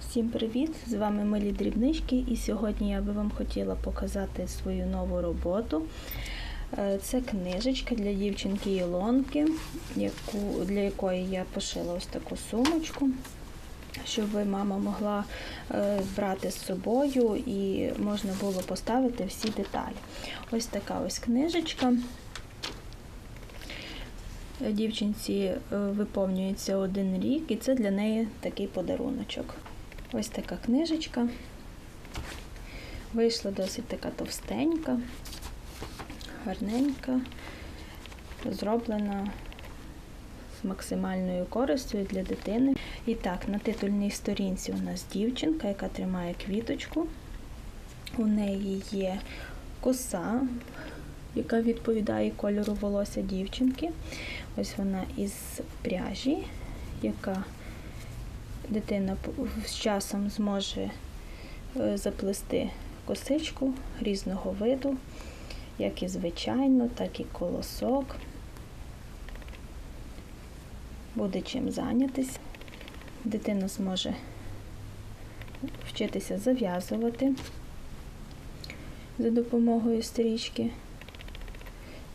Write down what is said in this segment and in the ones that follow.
Всім привіт! З вами Милі Дрібнички, і сьогодні я би вам хотіла показати свою нову роботу. Е, Це книжечка для дівчинки Ілонки, для якої я пошила ось таку сумочку, щоб мама, могла е, брати з собою і можна було поставити всі деталі. Ось така ось книжечка. Дівчинці е, виповнюється один рік, і це для неї такий подаруночок. Ось така книжечка. Вийшла досить така товстенька, гарненька, зроблена максимальною користю для дитини. І так, на титульній сторінці у нас дівчинка, яка тримає квіточку. У неї є коса, яка відповідає кольору волосся дівчинки. Ось вона із пряжі, яка дитина з часом зможе е, заплести косичку різного виду, як і звичайно, так і колосок. Буде чим зайнятися. Дитина зможе вчитися зав'язувати за допомогою стрічки.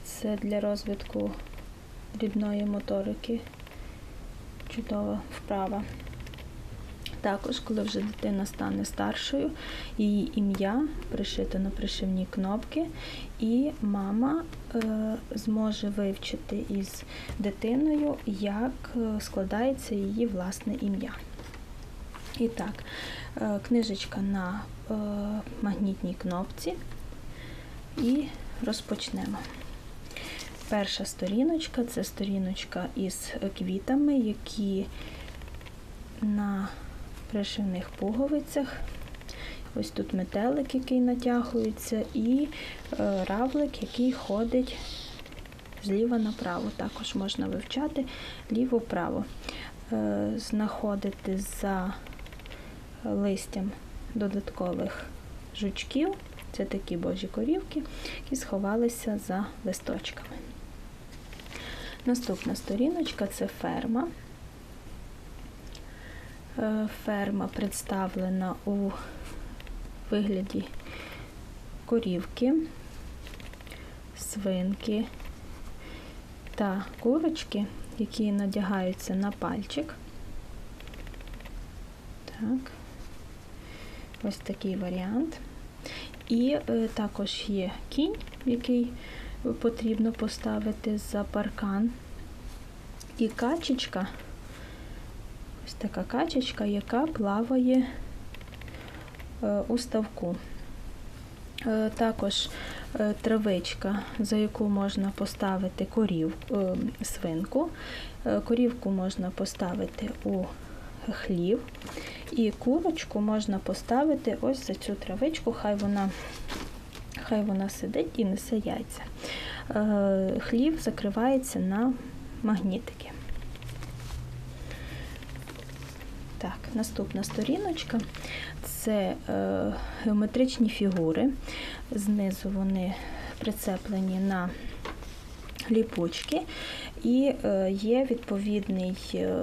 Це для розвитку дрібної моторики. Чудова вправа. Також, коли вже дитина стане старшою, її ім'я пришито на пришивні кнопки, і мама е, зможе вивчити із дитиною, як е, складається її власне ім'я. І так, е, книжечка на магнітній кнопці, і розпочнемо. Перша сторіночка це сторіночка із квітами, які на пришивних пуговицях. Ось тут метелик, який натягується, і е, равлик, який ходить зліва направо. Також можна вивчати ліво-право. Е, знаходити за листям додаткових жучків. Це такі божі корівки, які сховалися за листочками. Наступна сторіночка це ферма. Е, Ферма представлена у вигляді корівки, свинки та курочки, які надягаються на пальчик. Так, ось такий варіант. І е, також є кінь, який потрібно поставити за паркан. І качечка, ось така качечка, яка плаває е, у ставку. Е, також е, травичка, за яку можна поставити корів, свинку. Корівку можна поставити у хлів. І курочку можна поставити ось за цю травичку, хай вона хай вона сидить і несе яйця. Хлів закривається на магнітики. Так, наступна сторіночка це е, геометричні фігури. Знизу вони прицеплені на ліпучки, і е, є відповідний е,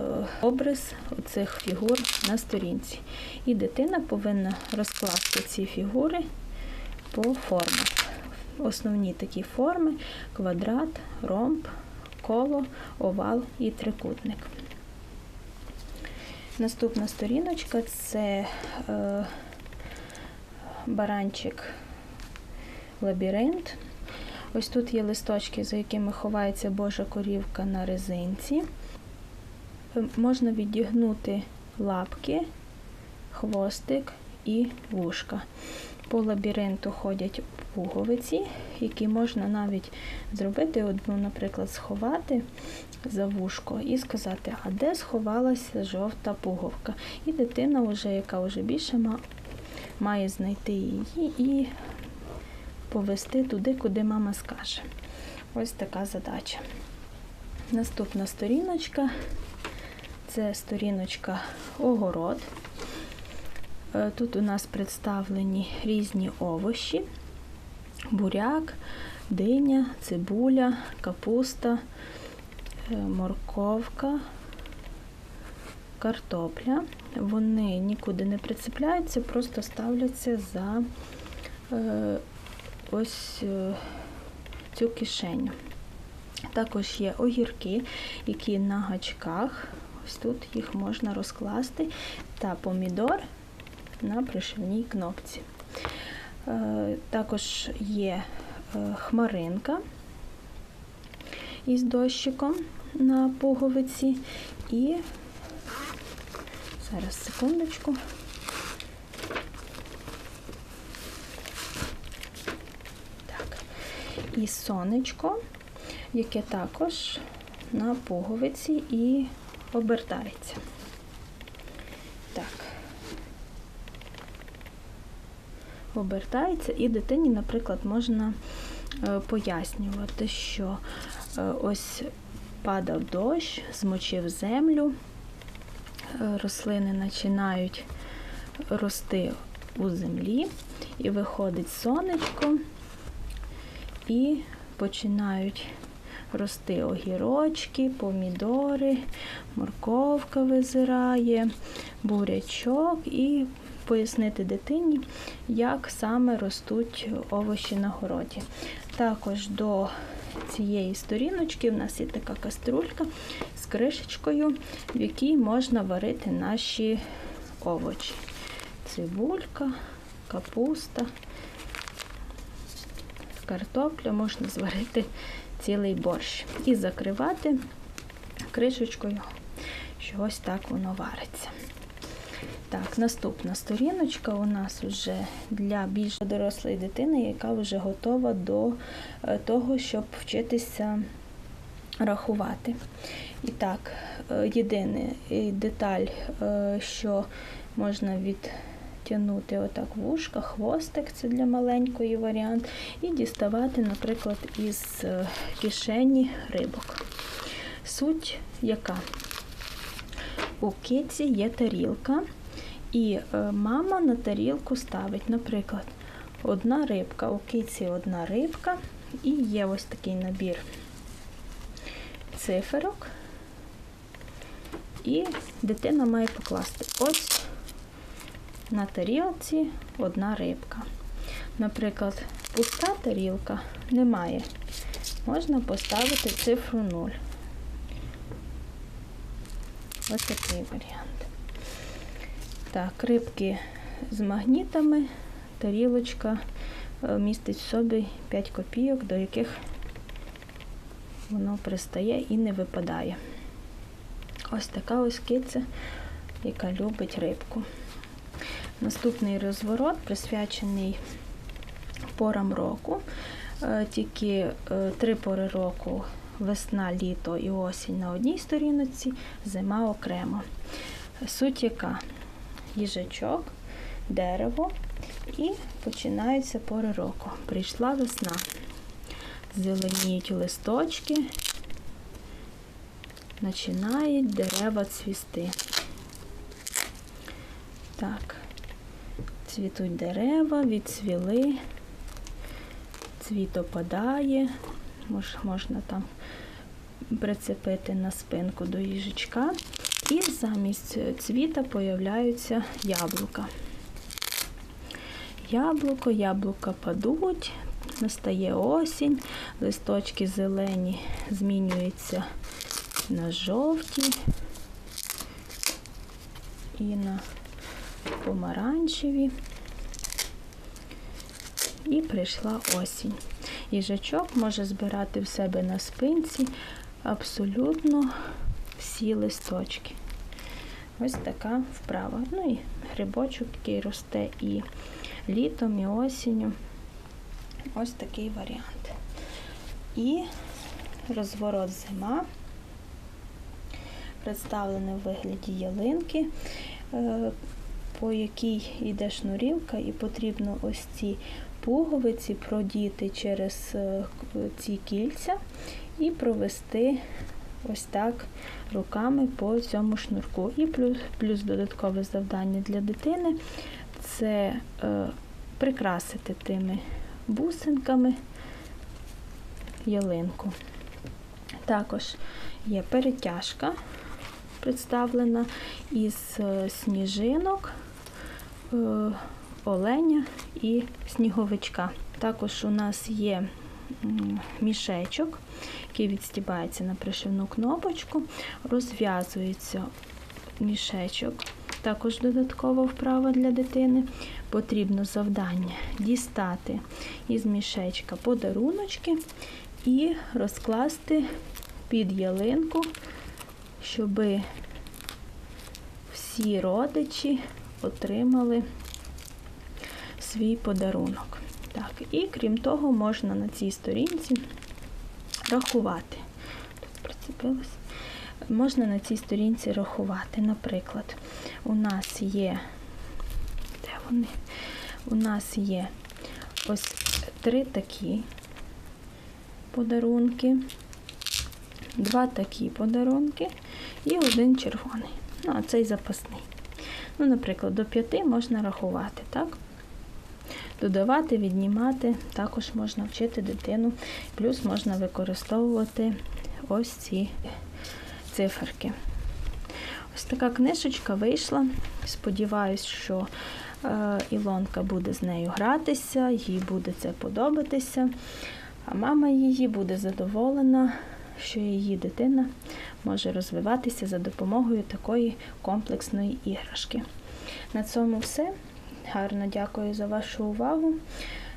обрис цих фігур на сторінці. І дитина повинна розкласти ці фігури по формах. Основні такі форми квадрат, ромб, коло, овал і трикутник. Наступна сторіночка це е, баранчик лабіринт. Ось тут є листочки, за якими ховається Божа корівка на резинці. Е, Можна відігнути лапки, хвостик і вушка. По лабіринту ходять пуговиці, які можна навіть зробити одну, наприклад, сховати за вушко і сказати, а де сховалася жовта пуговка. І дитина, вже, яка вже більше має знайти її і повести туди, куди мама скаже. Ось така задача. Наступна сторіночка це сторіночка огород. Е, Тут у нас представлені різні овощі. буряк, диня, цибуля, капуста, е, морковка, картопля. Вони нікуди не прицепляються, просто ставляться за е, ось цю кишеню. Також є огірки, які на гачках. Ось тут їх можна розкласти, та помідор на пришивній кнопці. Е, Також є е, хмаринка із дощиком на пуговиці і зараз секундочку. Так. І сонечко, яке також на пуговиці і обертається. Так. Обертається, і дитині, наприклад, можна е, пояснювати, що е, ось падав дощ, змочив землю, е, рослини починають рости у землі, і виходить сонечко, і починають рости огірочки, помідори, морковка визирає, бурячок і пояснити дитині, як саме ростуть овочі на городі. Також до цієї сторіночки в нас є така каструлька з кришечкою, в якій можна варити наші овочі. Цибулька, капуста, картопля, можна зварити цілий борщ і закривати кришечкою, що ось так воно вариться. Так, наступна сторіночка у нас вже для більш дорослої дитини, яка вже готова до е, того, щоб вчитися рахувати. І так, е, єдина деталь, е, що можна відтягнути отак вушка, хвостик, це для маленької варіант, і діставати, наприклад, із кишені рибок. Суть яка? У киці є тарілка. І мама на тарілку ставить, наприклад, одна рибка, у киці одна рибка, і є ось такий набір циферок. І дитина має покласти ось на тарілці одна рибка. Наприклад, пуста тарілка немає. Можна поставити цифру 0. Ось такий варіант. Так, рибки з магнітами, тарілочка містить в собі 5 копійок, до яких воно пристає і не випадає. Ось така ось киця, яка любить рибку. Наступний розворот присвячений порам року. Тільки три пори року весна, літо і осінь на одній сторінці, зима окремо. Суть яка? Їжачок, дерево і починаються пори року. Прийшла весна. Зеленіють листочки, починають дерева цвісти. Так, цвітуть дерева, відцвіли, цвіт опадає, Мож, можна там прицепити на спинку до їжачка. І замість цвіта появляються яблука. Яблуко, яблука падуть, настає осінь, листочки зелені змінюються на жовті і на помаранчеві. І прийшла осінь. Їжачок може збирати в себе на спинці абсолютно всі листочки. Ось така вправа. Ну і грибочок, який росте і літом, і осінню. Ось такий варіант. І розворот зима, представлений в вигляді ялинки, е, по якій йде шнурівка, і потрібно ось ці пуговиці продіти через е, ці кільця і провести ось так руками по цьому шнурку. І плюс плюс додаткове завдання для дитини це е, прикрасити тими бусинками ялинку. Також є перетяжка, представлена із е, сніжинок, е, оленя і сніговичка. Також у нас є мішечок, який відстібається на пришивну кнопочку, розв'язується мішечок. Також додаткова вправа для дитини. Потрібно завдання дістати із мішечка подаруночки і розкласти під ялинку, щоб всі родичі отримали свій подарунок. Так, і крім того, можна на цій сторінці рахувати. Тут прицепилось. Можна на цій сторінці рахувати. Наприклад, у нас є, де вони? У нас є ось три такі подарунки, два такі подарунки і один червоний. Ну, а цей запасний. Ну, наприклад, до п'яти можна рахувати, так? Додавати, віднімати, також можна вчити дитину, плюс можна використовувати ось ці циферки. Ось така книжечка вийшла. Сподіваюсь, що е, Ілонка буде з нею гратися, їй буде це подобатися, а мама її буде задоволена, що її дитина може розвиватися за допомогою такої комплексної іграшки. На цьому все. Гарно дякую за вашу увагу.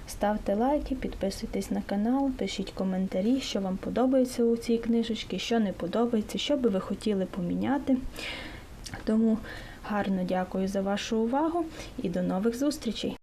Ставте лайки, підписуйтесь на канал, пишіть коментарі, що вам подобається у цій книжечці, що не подобається, що би ви хотіли поміняти. Тому гарно дякую за вашу увагу і до нових зустрічей!